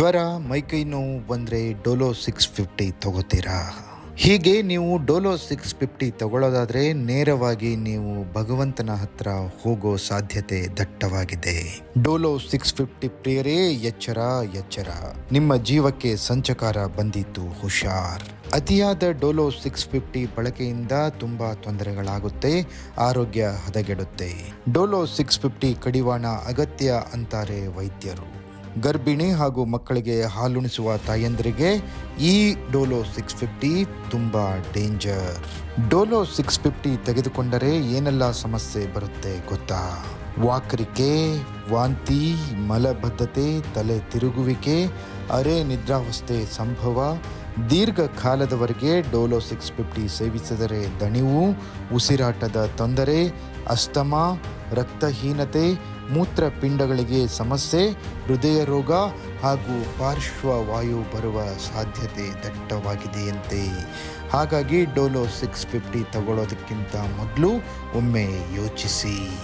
ಜ್ವರ ಮೈಕೈ ನೋವು ಬಂದರೆ ಡೋಲೋ ಸಿಕ್ಸ್ ಫಿಫ್ಟಿ ತಗೋತೀರಾ? ಹೀಗೆ ನೀವು ಡೋಲೋ ಸಿಕ್ಸ್ ಫಿಫ್ಟಿ ತಗೊಳ್ಳೋದಾದ್ರೆ ನೇರವಾಗಿ ನೀವು ಭಗವಂತನ ಹತ್ರ ಹೋಗೋ ಸಾಧ್ಯತೆ ದಟ್ಟವಾಗಿದೆ. ಡೋಲೋ ಸಿಕ್ಸ್ ಫಿಫ್ಟಿ ಪ್ರಿಯರೇ, ಎಚ್ಚರ ಎಚ್ಚರ. ನಿಮ್ಮ ಜೀವಕ್ಕೆ ಸಂಚಕಾರ ಬಂದಿತ್ತು ಹುಷಾರ್. ಅತಿಯಾದ ಡೋಲೋ ಸಿಕ್ಸ್ ಫಿಫ್ಟಿ ಬಳಕೆಯಿಂದ ತುಂಬಾ ತೊಂದರೆಗಳಾಗುತ್ತೆ, ಆರೋಗ್ಯ ಹದಗೆಡುತ್ತೆ. ಡೋಲೋ ಸಿಕ್ಸ್ ಫಿಫ್ಟಿ ಕಡಿವಾಣ ಅಗತ್ಯ ಅಂತಾರೆ ವೈದ್ಯರು. ಗರ್ಭಿಣಿ ಹಾಗೂ ಮಕ್ಕಳಿಗೆ ಹಾಲುಣಿಸುವ ತಾಯಂದರಿಗೆ ಈ ಡೋಲೋ ಸಿಕ್ಸ್ ಫಿಫ್ಟಿ ತುಂಬ ಡೇಂಜರ್. ಡೋಲೋ ಸಿಕ್ಸ್ ಫಿಫ್ಟಿ ತೆಗೆದುಕೊಂಡರೆ ಏನೆಲ್ಲ ಸಮಸ್ಯೆ ಬರುತ್ತೆ ಗೊತ್ತಾ? ವಾಕರಿಕೆ, ವಾಂತಿ, ಮಲಬದ್ಧತೆ, ತಲೆ ತಿರುಗುವಿಕೆ, ಅರೆ ನಿದ್ರಾವಸ್ಥೆ ಸಂಭವ, ದೀರ್ಘಕಾಲದವರೆಗೆ ಡೋಲೋ ಸಿಕ್ಸ್ ಫಿಫ್ಟಿ ಸೇವಿಸಿದರೆ ದಣಿವು, ಉಸಿರಾಟದ ತೊಂದರೆ, ಅಸ್ತಮ ರಕ್ತಹೀನತೆ, ಮೂತ್ರಪಿಂಡಗಳಿಗೆ ಸಮಸ್ಯೆ, ಹೃದಯ ರೋಗ ಹಾಗೂ ಪಾರ್ಶ್ವವಾಯು ಬರುವ ಸಾಧ್ಯತೆ ದಟ್ಟವಾಗಿದೆಯಂತೆ. ಹಾಗಾಗಿ ಡೋಲೋ ಸಿಕ್ಸ್ ಫಿಫ್ಟಿ ತಗೊಳ್ಳೋದಕ್ಕಿಂತ ಮೊದಲು ಒಮ್ಮೆ ಯೋಚಿಸಿ.